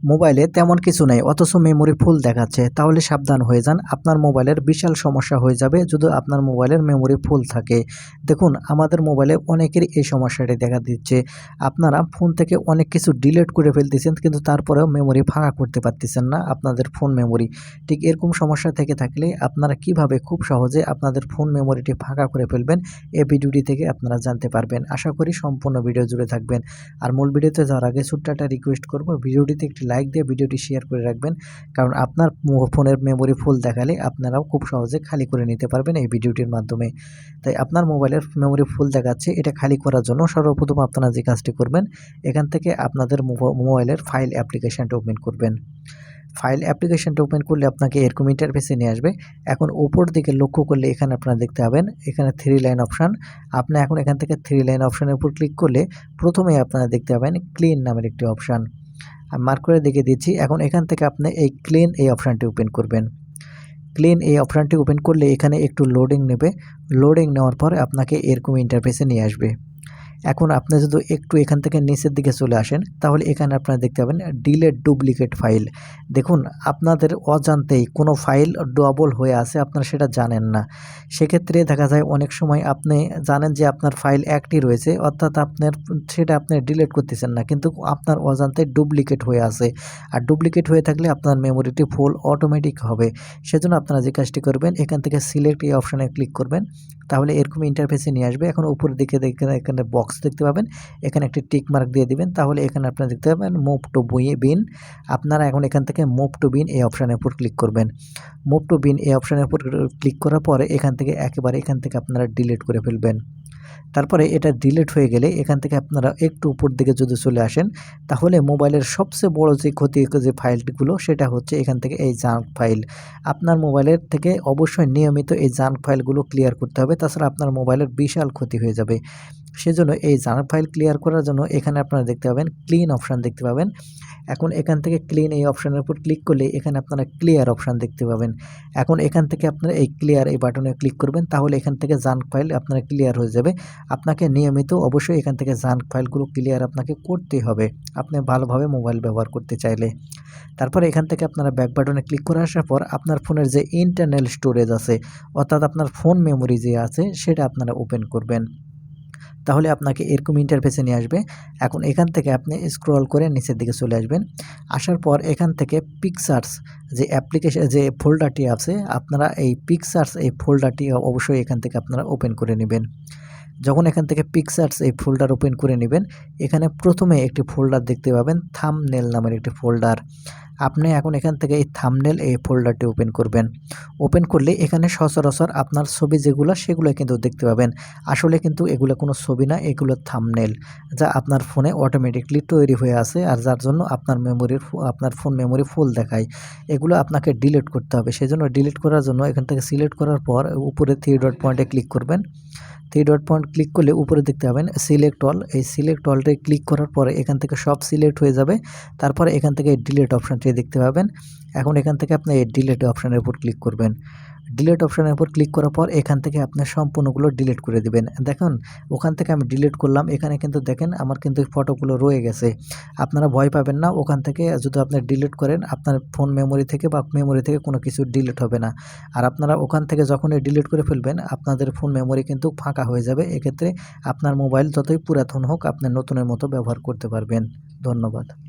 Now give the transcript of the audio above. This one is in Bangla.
মোবাইলে তেমন কিছু নেই, অথচ মেমোরি ফুল দেখাচ্ছে। তাহলে সাবধান হয়ে যান, আপনার মোবাইলের বিশাল সমস্যা হয়ে যাবে যদি আপনার মোবাইলের মেমোরি ফুল থাকে। দেখুন, আমাদের মোবাইলে অনেকেরই এই সমস্যাটি দেখা দিচ্ছে। আপনারা ফোন থেকে অনেক কিছু ডিলিট করে ফেলতেছেন, কিন্তু তারপরেও মেমোরি ফাঁকা করতে পারতেছেন না আপনাদের ফোন মেমোরি। ঠিক এরকম সমস্যা থেকে থাকলে আপনারা কীভাবে খুব সহজে আপনাদের ফোন মেমোরিটি ফাঁকা করে ফেলবেন, এই ভিডিওটি থেকে আপনারা জানতে পারবেন। আশা করি সম্পূর্ণ ভিডিও জুড়ে থাকবেন। আর মূল ভিডিওতে যাওয়ার আগে ছোট্ট একটা রিকোয়েস্ট করব, ভিডিওটিতে একটি লাইক দিয়ে ভিডিওটি শেয়ার করে রাখবেন। কারণ আপনার ফোনের মেমোরি ফুল দেখালে আপনারাও খুব সহজে খালি করে নিতে পারবেন এই ভিডিওটির মাধ্যমে। তাই আপনার মোবাইলের মেমোরি ফুল দেখাচ্ছে, এটা খালি করার জন্য সর্বপ্রথম আপনারা যে কাজটি করবেন, এখান থেকে আপনাদের মোবা- মোবাইলের ফাইল অ্যাপ্লিকেশানটা ওপেন করবেন। ফাইল অ্যাপ্লিকেশনটা ওপেন করলে আপনাকে এরকম ইন্টারফেসে নিয়ে আসবে। এখন উপর দিকে লক্ষ্য করলে এখানে আপনারা দেখতে পাবেন, এখানে থ্রি লাইন অপশান আপনি এখন এখান থেকে থ্রি লাইন অপশানের উপর ক্লিক করলে প্রথমেই আপনারা দেখতে পাবেন ক্লিন নামের একটি অপশান আমি মার্ক করে দেখে দিচ্ছি, এখন এখান থেকে আপনি এই ক্লিন এই অপশানটি ওপেন করবেন। ক্লিন এই অপশানটি ওপেন করলে এখানে একটু লোডিং নেবে। লোডিং নেওয়ার পরে আপনাকে এরকম ইন্টারফেসে নিয়ে আসবে। এখন আপনি যদি একটু এখান থেকে নিচের দিকে চলে আসেন, তাহলে এখানে আপনারা দেখতে পাবেন ডিলেট ডুপ্লিকেট ফাইল দেখুন, আপনাদের অজান্তেই কোনো ফাইল ডবল হয়ে আছে, আপনারা সেটা জানেন না। সেক্ষেত্রে দেখা যায় অনেক সময় আপনি জানেন যে আপনার ফাইল একটি রয়েছে, অর্থাৎ আপনার সেটা আপনি ডিলেট করতেছেন না, কিন্তু আপনার অজান্তে ডুপ্লিকেট হয়ে আছে। আর ডুপ্লিকেট হয়ে থাকলে আপনার মেমোরিটি ফুল অটোমেটিক হবে। সেজন্য আপনারা যে কাজটি করবেন, এখান থেকে সিলেক্ট এই অপশানে ক্লিক করবেন। তাহলে এরকম ইন্টারফেসে নিয়ে আসবে। এখন উপরের দিকে দেখেন এখানে বক্স দেখতে পাবেন। এখানে একটি টিক মার্ক দিয়ে দিবেন। তাহলে এখানে আপনারা দেখতে পাবেন মুভ টু বিন আপনারা এখন এখান থেকে মুভ টু বিন এই অপশানের উপর ক্লিক করবেন। মুভ টু বিন এই অপশানের উপর ক্লিক করার পরে এখান থেকে একেবারে এখান থেকে আপনারা ডিলিট করে ফেলবেন। তারপরে এটা ডিলিট হয়ে গেলে এখান থেকে আপনারা একটু উপর দিকে যদি চলে আসেন, তাহলে মোবাইলের সবচেয়ে বড় যে ক্ষতি যে ফাইলগুলো, সেটা হচ্ছে এখান থেকে এই জাঙ্ক ফাইল আপনার মোবাইলের থেকে অবশ্যই নিয়মিত এই জাঙ্ক ফাইলগুলো ক্লিয়ার করতে হবে, তাছাড়া আপনার মোবাইলের বিশাল ক্ষতি হয়ে যাবে। সেজন্য এই জাঙ্ক ফাইল ক্লিয়ার করার জন্য এখানে আপনারা দেখতে পাবেন ক্লিন অপশান দেখতে পাবেন। এখন এখান থেকে ক্লিন এই অপশানের উপর ক্লিক করলে এখানে আপনারা ক্লিয়ার অপশান দেখতে পাবেন। এখন এখান থেকে আপনারা এই ক্লিয়ার এই বাটনে ক্লিক করবেন, তাহলে এখান থেকে জাঙ্ক ফাইল আপনারা ক্লিয়ার হয়ে যাবে। আপনাকে নিয়মিত অবশ্যই এখান থেকে জাঙ্ক ফাইলগুলো ক্লিয়ার আপনাকে করতেই হবে, আপনি ভালোভাবে মোবাইল ব্যবহার করতে চাইলে। তারপরে এখান থেকে আপনারা ব্যাক বাটনে ক্লিক করে আসার পর আপনার ফোনের যে ইন্টারনাল স্টোরেজ আছে, অর্থাৎ আপনার ফোন মেমোরি যে আছে, সেটা আপনারা ওপেন করবেন। তাহলে আপনাকে এরকম ইন্টারফেসে নিয়ে আসবে। এখন এখান থেকে আপনি স্ক্রল করে নিচের দিকে চলে আসবেন। আসার পর এখান থেকে পিকচার্স যে অ্যাপ্লিকেশন যে ফোল্ডারটি আছে, আপনারা এই পিকচার্স এই ফোল্ডারটি অবশ্যই এখান থেকে আপনারা ওপেন করে নেবেন। যখন এখান থেকে পিকচার্স এই ফোল্ডার ওপেন করে নেবেন, এখানে প্রথমে একটি ফোল্ডার দেখতে পাবেন থামনেল নামের একটি ফোল্ডার আপনি এখন এখান থেকে এই থামনেল এই ফোল্ডারটি ওপেন করবেন। ওপেন করলে এখানে সচরাচর আপনার ছবি যেগুলো সেগুলো কিন্তু দেখতে পাবেন। আসলে কিন্তু এগুলো কোনো ছবি না, এগুলো থামনেল যা আপনার ফোনে অটোমেটিকলি তৈরি হয়ে আছে আর যার জন্য আপনার মেমোরির আপনার ফোন মেমোরি ফুল দেখায়। এগুলো আপনাকে ডিলিট করতে হবে। সেই জন্য ডিলিট করার জন্য এখান থেকে সিলেক্ট করার পর উপরে থ্রি ডট পয়েন্টে ক্লিক করবেন। থ্রি ডট পয়েন্ট ক্লিক করলে উপরে দেখতে পাবেন সিলেক্ট অল এই সিলেক্ট অলটাই ক্লিক করার পরে এখান থেকে সব সিলেক্ট হয়ে যাবে। তারপরে এখান থেকে ডিলেট অপশানটি দেখতে পাবেন। এখন এখান থেকে আপনি এই ডিলেট অপশানের উপর ক্লিক করবেন। ডিলেট অপশানের উপর ক্লিক করার পর এখান থেকে আপনি সম্পূর্ণগুলো ডিলিট করে দিবেন। দেখুন, ওখান থেকে আমি ডিলিট করলাম। এখানে কিন্তু দেখেন, আমার কিন্তু ফটোগুলো রয়ে গেছে। আপনারা ভয় পাবেন না, ওখান থেকে যদি আপনি ডিলিট করেন, আপনার ফোন মেমোরি থেকে বা মেমোরি থেকে কোনো কিছু ডিলিট হবে না। আর আপনারা ওখান থেকে যখনই ডিলিট করে ফেলবেন, আপনাদের ফোন মেমোরি কিন্তু ফাঁকা হয়ে যাবে। এক্ষেত্রে আপনার মোবাইল যতই পুরাতন হোক, আপনি নতুনের মতো ব্যবহার করতে পারবেন। ধন্যবাদ।